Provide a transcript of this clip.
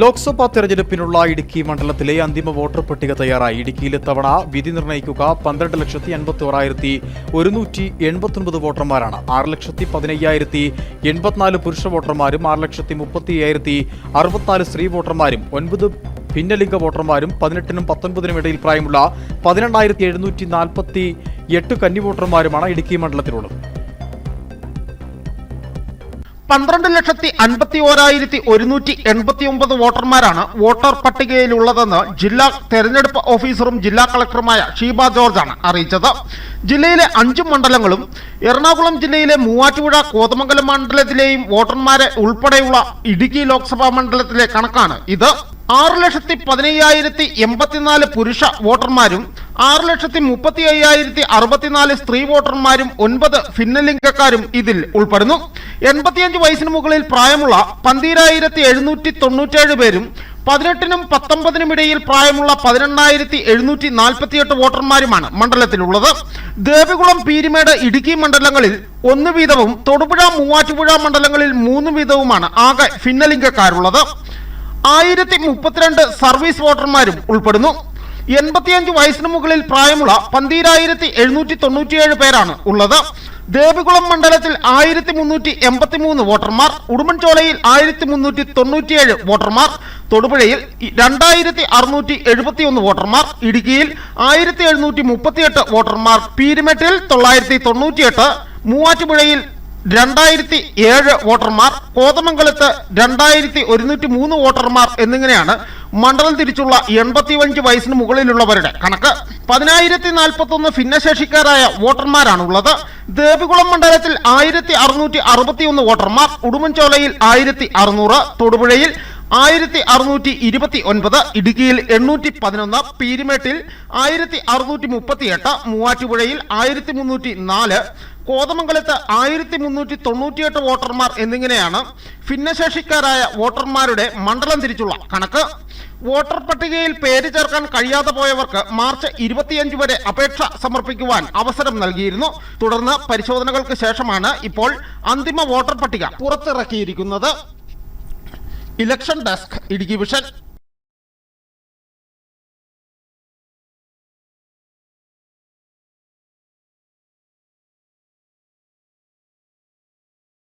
ലോക്സഭാ തെരഞ്ഞെടുപ്പിനുള്ള ഇടുക്കി മണ്ഡലത്തിലെ അന്തിമ വോട്ടർ പട്ടിക തയ്യാറായി. ഇടുക്കിയിൽ തവണ വിധി നിർണയിക്കുക പന്ത്രണ്ട് ലക്ഷത്തി അൻപത്തി ഓറായിരത്തി ഒരുന്നൂറ്റി എൺപത്തൊൻപത് വോട്ടർമാരാണ്. ആറ് ലക്ഷത്തി പതിനയ്യായിരത്തി എൺപത്തിനാല് പുരുഷ വോട്ടർമാരും ആറ് ലക്ഷത്തി മുപ്പത്തി അയ്യായിരത്തി അറുപത്തിനാല് സ്ത്രീ വോട്ടർമാരും ഒൻപത് ഭിന്നലിംഗ വോട്ടർമാരും പതിനെട്ടിനും പത്തൊൻപതിനും ഇടയിൽ പ്രായമുള്ള പതിനെണ്ണായിരത്തി എഴുന്നൂറ്റി നാൽപ്പത്തി എട്ട് കന്നി വോട്ടർമാരുമാണ് ഇടുക്കി മണ്ഡലത്തിലുള്ളത്. പന്ത്രണ്ട് ലക്ഷത്തി അൻപത്തി ഓരായിരത്തി ഒരുന്നൂറ്റി എൺപത്തി ഒമ്പത് വോട്ടർമാരാണ് വോട്ടർ പട്ടികയിലുള്ളതെന്ന് ജില്ലാ തെരഞ്ഞെടുപ്പ് ഓഫീസറും ജില്ലാ കളക്ടറുമായ ഷീബ ജോർജാണ് അറിയിച്ചത്. ജില്ലയിലെ അഞ്ച് മണ്ഡലങ്ങളും എറണാകുളം ജില്ലയിലെ മൂവാറ്റുപുഴ കോതമംഗലം മണ്ഡലത്തിലെയും വോട്ടർമാരെ ഉൾപ്പെടെയുള്ള ഇടുക്കി ലോക്സഭാ മണ്ഡലത്തിലെ കണക്കാണ് ഇത്. ആറ് ലക്ഷത്തി പതിനയ്യായിരത്തി എൺപത്തിനാല് പുരുഷ വോട്ടർമാരും ആറ് ലക്ഷത്തി മുപ്പത്തി അയ്യായിരത്തി അറുപത്തിനാല് സ്ത്രീ വോട്ടർമാരും ഒൻപത് ഭിന്നലിംഗക്കാരും ഇതിൽ ഉൾപ്പെടുന്നു. എൺപത്തിയഞ്ച് വയസ്സിന് മുകളിൽ പ്രായമുള്ള പന്തിരായിരത്തി എഴുന്നൂറ്റി തൊണ്ണൂറ്റേഴ് പേരും പതിനെട്ടിനും പത്തൊമ്പതിനും ഇടയിൽ പ്രായമുള്ള പതിനെണ്ണായിരത്തി എഴുന്നൂറ്റി നാൽപ്പത്തിയെട്ട് വോട്ടർമാരുമാണ് മണ്ഡലത്തിലുള്ളത്. ദേവികുളം പീരിമേട് ഇടുക്കി മണ്ഡലങ്ങളിൽ ഒന്ന് വീതവും തൊടുപുഴ മൂവാറ്റുപുഴ മണ്ഡലങ്ങളിൽ മൂന്ന് വീതവുമാണ് ആകെ ഭിന്നലിംഗക്കാരുള്ളത്. ആയിരത്തി മുപ്പത്തിരണ്ട് സർവീസ് വോട്ടർമാരും ഉൾപ്പെടുന്നു. എൺപത്തിയഞ്ച് വയസ്സിന് മുകളിൽ പ്രായമുള്ള പന്തിരായിരത്തി എഴുന്നൂറ്റി തൊണ്ണൂറ്റിയേഴ് പേരാണ് ഉള്ളത്. ദേവികുളം മണ്ഡലത്തിൽ ആയിരത്തി മുന്നൂറ്റി എൺപത്തി മൂന്ന് വോട്ടർമാർ ഉടുമ്പൻചോലയിൽ ആയിരത്തി മുന്നൂറ്റി തൊണ്ണൂറ്റിയേഴ് വോട്ടർമാർ തൊടുപുഴയിൽ രണ്ടായിരത്തി അറുന്നൂറ്റി എഴുപത്തി ഒന്ന് വോട്ടർമാർ ഇടുക്കിയിൽ ആയിരത്തി എഴുന്നൂറ്റി മുപ്പത്തിയെട്ട് വോട്ടർമാർ പീരുമെട്ടിൽ തൊള്ളായിരത്തി തൊണ്ണൂറ്റിയെട്ട് മൂവാറ്റുപുഴയിൽ രണ്ടായിരത്തി ഏഴ് വോട്ടർമാർ കോതമംഗലത്ത് രണ്ടായിരത്തി ഒരുന്നൂറ്റി മൂന്ന് വോട്ടർമാർ എന്നിങ്ങനെയാണ് മണ്ഡലം തിരിച്ചുള്ള എൺപത്തിയഞ്ച് വയസ്സിന് മുകളിലുള്ളവരുടെ കണക്ക്. പതിനായിരത്തി നാൽപ്പത്തി ഒന്ന് ഭിന്നശേഷിക്കാരായ വോട്ടർമാരാണുള്ളത്. ദേവികുളം മണ്ഡലത്തിൽ ആയിരത്തി അറുന്നൂറ്റി അറുപത്തി ഒന്ന് വോട്ടർമാർ ഉടുമ്പൻചോലയിൽ ആയിരത്തി അറുന്നൂറ് തൊടുപുഴയിൽ ആയിരത്തി അറുന്നൂറ്റി ഇരുപത്തി ഒൻപത് ഇടുക്കിയിൽ എണ്ണൂറ്റി പതിനൊന്ന് പീരുമേട്ടിൽ ആയിരത്തി അറുന്നൂറ്റി മുപ്പത്തി എട്ട് മൂവാറ്റുപുഴയിൽ ആയിരത്തി മുന്നൂറ്റി നാല് കോതമംഗലത്ത് ആയിരത്തി മുന്നൂറ്റി തൊണ്ണൂറ്റിയെട്ട് വോട്ടർമാർ എന്നിങ്ങനെയാണ് ഭിന്നശേഷിക്കാരായ വോട്ടർമാരുടെ മണ്ഡലം തിരിച്ചുള്ള കണക്ക്. വോട്ടർ പട്ടികയിൽ പേര് ചേർക്കാൻ കഴിയാതെ പോയവർക്ക് മാർച്ച് ഇരുപത്തിയഞ്ച് വരെ അപേക്ഷ സമർപ്പിക്കുവാൻ അവസരം നൽകിയിരുന്നു. തുടർന്ന് പരിശോധനകൾക്ക് ശേഷമാണ് ഇപ്പോൾ അന്തിമ വോട്ടർ പട്ടിക പുറത്തിറക്കിയിരിക്കുന്നത്. Election desk Idukki vision